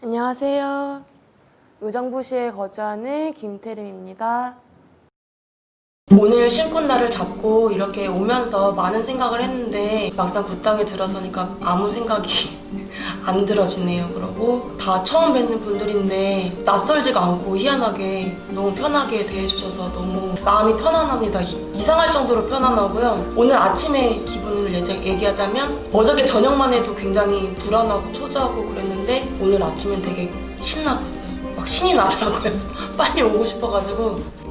안녕하세요. 의정부시에 거주하는 김태림입니다. 오늘 신婚날을 잡고 이렇게 오면서 많은 생각을 했는데 막상 굿당에 들어서니까 아무 생각이 안 들어지네요. 그러고 다 처음 뵙는 분들인데 낯설지가 않고 희한하게 너무 편하게 대해주셔서 너무 마음이 편안합니다. 이- 이상할 정도로 편안하고요. 오늘 아침에 기분을 얘기하자면 어저께 저녁만 해도 굉장히 불안하고 초조하고 그랬는데 오늘 아침엔 되게 신났었어요. 막 신이 나더라고요. 빨리 오고 싶어가지고.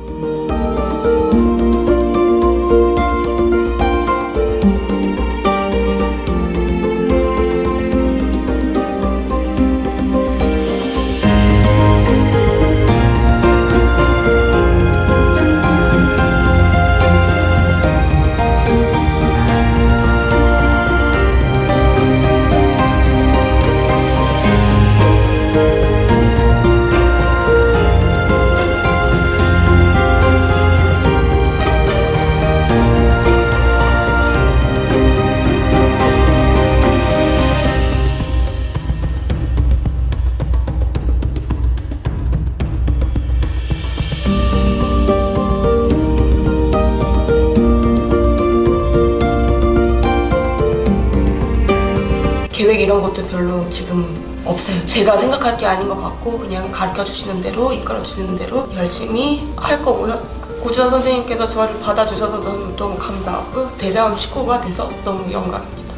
계획 이런 것도 별로 지금은 없어요. 제가 생각할 게 아닌 것 같고 그냥 가르쳐 주시는 대로 이끌어 주시는 대로 열심히 할 거고요. 고주환 선생님께서 저를 받아주셔서 너무 너무 감사하고 대자원 식구가 돼서 너무 영광입니다.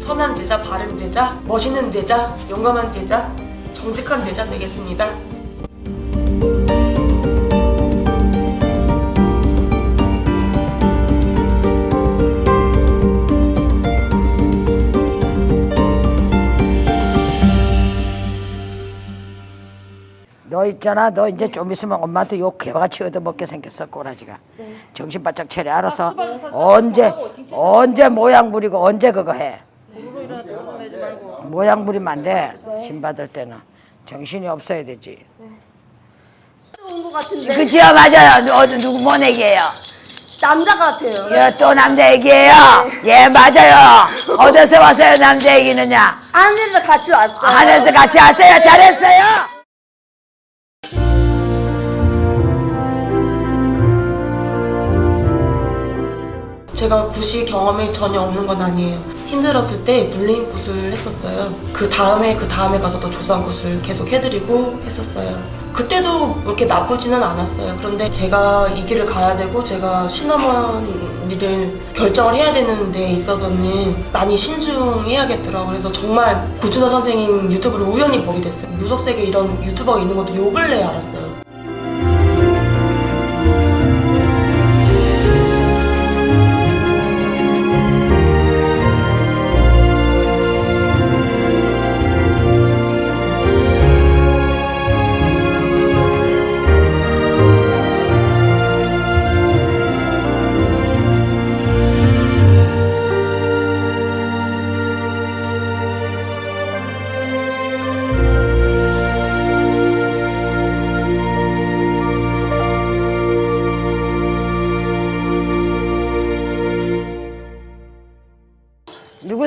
선한 제자, 바른 제자, 멋있는 제자, 용감한 제자, 정직한 제자 되겠습니다. 너 있잖아. 너 이제 좀 있으면 엄마한테 욕 개같이 얻어먹게 생겼어 꼬라지가. 정신 바짝 차려. 알아서 언제 언제 모양 부리고 언제 그거 해? 모양 부리면 안돼신 받을 때는. 정신이 없어야 되지. 그지요? 맞아요. 어디 누구 뭔 얘기예요? 남자 같아요. 예, 또 남자 얘기예요? 예 맞아요. 어디서 와서요 남자 얘기느냐? 안에서 같이 왔죠. 안에서 같이 하세요? 잘했어요 제가 굿이 경험이 전혀 없는 건 아니에요. 힘들었을 때 눌림 굿을 했었어요. 그 다음에 그 다음에 가서 또 조선 굿을 계속 해드리고 했었어요. 그때도 그렇게 나쁘지는 않았어요. 그런데 제가 이 길을 가야 되고 제가 시나몬이를 결정을 해야 되는 데 있어서는 많이 신중해야겠더라고요. 그래서 정말 고추사 선생님 유튜브를 우연히 보게 됐어요. 무속세계 이런 유튜버가 있는 것도 요 근래에 알았어요.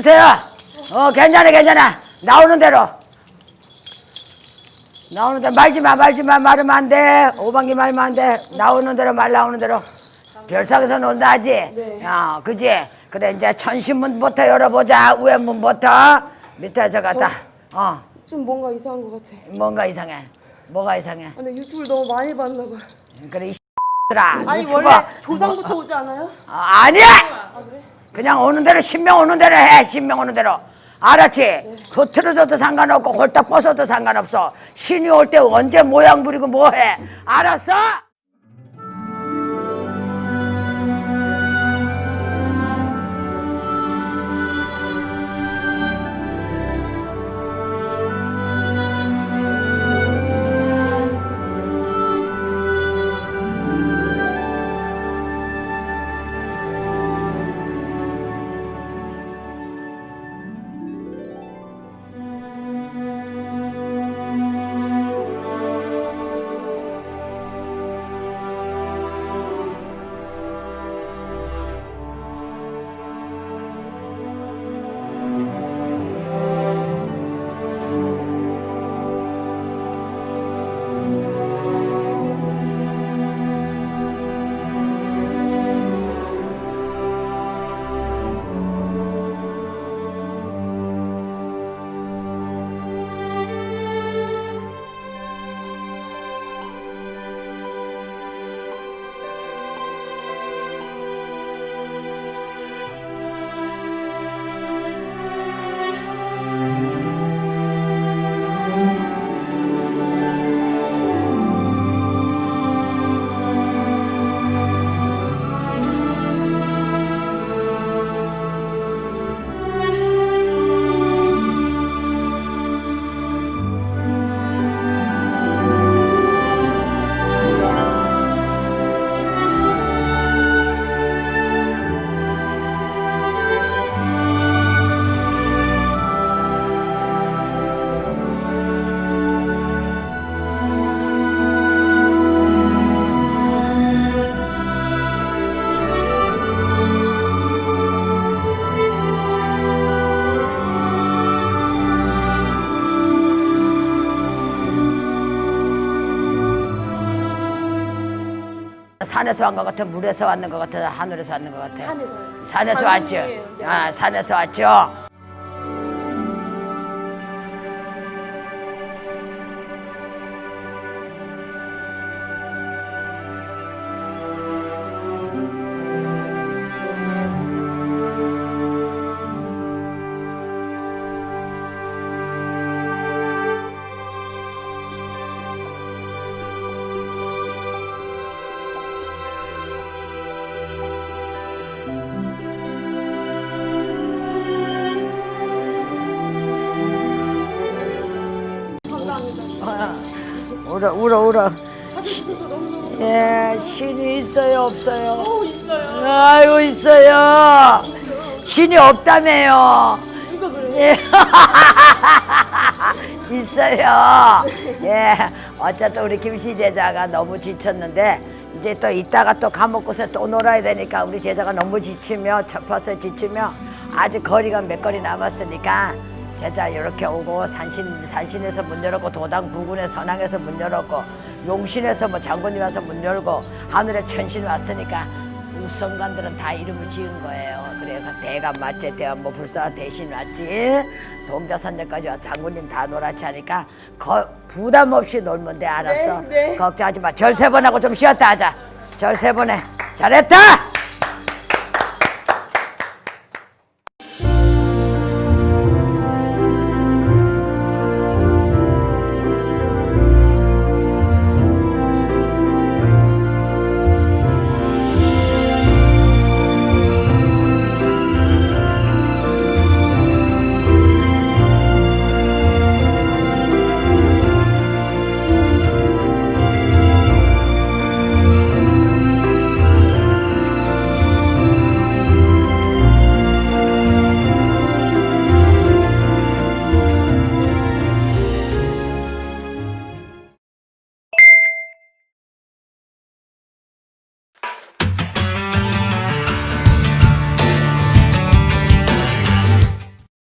누구세요? 어, 괜찮아, 괜찮아. 나오는 대로. 나오는 대로 말지 마, 말지 마, 말하면 안 돼. 오방기 말면 안 돼. 나오는 대로, 말 나오는 대로. 별상에서 논다 하지? 네. 어, 그지? 그래, 이제 천신문부터 열어보자. 위에 문부터. 밑에 저 갔다. 어, 좀 뭔가 이상한 것 같아. 뭔가 이상해. 뭐가 이상해? 근데 유튜브를 너무 많이 봤나 봐. 그래, 이 들아. 아니. 원래 조상부터 오지 않아요? 아, 아니야! 그 냥 오는 대로 신명 오는 대로 해 신명 오는 대로 알았지? 흐트러져도 상관없고 홀딱 벗어도 상관없어 신이 올 때 언제 모양 부리고 뭐해 알았어? 산에서 온것 같아? 물에서 왔는 것 같아? 하늘에서 왔는 것 같아? 산에서요. 산에서 왔죠. 아 산에서 왔죠 울어 울어 울어 예 신이 있어요 없어요 오 있어요. 아이고 있어요 신이 없다며요 이거 그래요. 예. 있어요. 예. 어쨌든 우리 김씨 제자가 너무 지쳤는데 이제 또 이따가 또 감옥 곳에 또 놀아야 되니까 우리 제자가 너무 지치며 첩혀서 지치며 아직 거리가 몇 거리 남았으니까 제자 이렇게 오고 산신 산신에서 문 열었고 도당 부군에 선왕에서 문 열었고 용신에서 뭐 장군님 와서 문 열고 하늘에 천신 왔으니까 우성관들은 다 이름을 지은 거예요. 그래서 대감 맞지, 대감 뭐 불사 대신 왔지, 동자선녀까지 와 장군님 다 놀았지 하니까 거, 부담 없이 놀면 돼 알았어. 네, 네. 걱정하지 마. 절 세 번 하고 좀 쉬었다 하자. 절 세 번 해. 잘했다.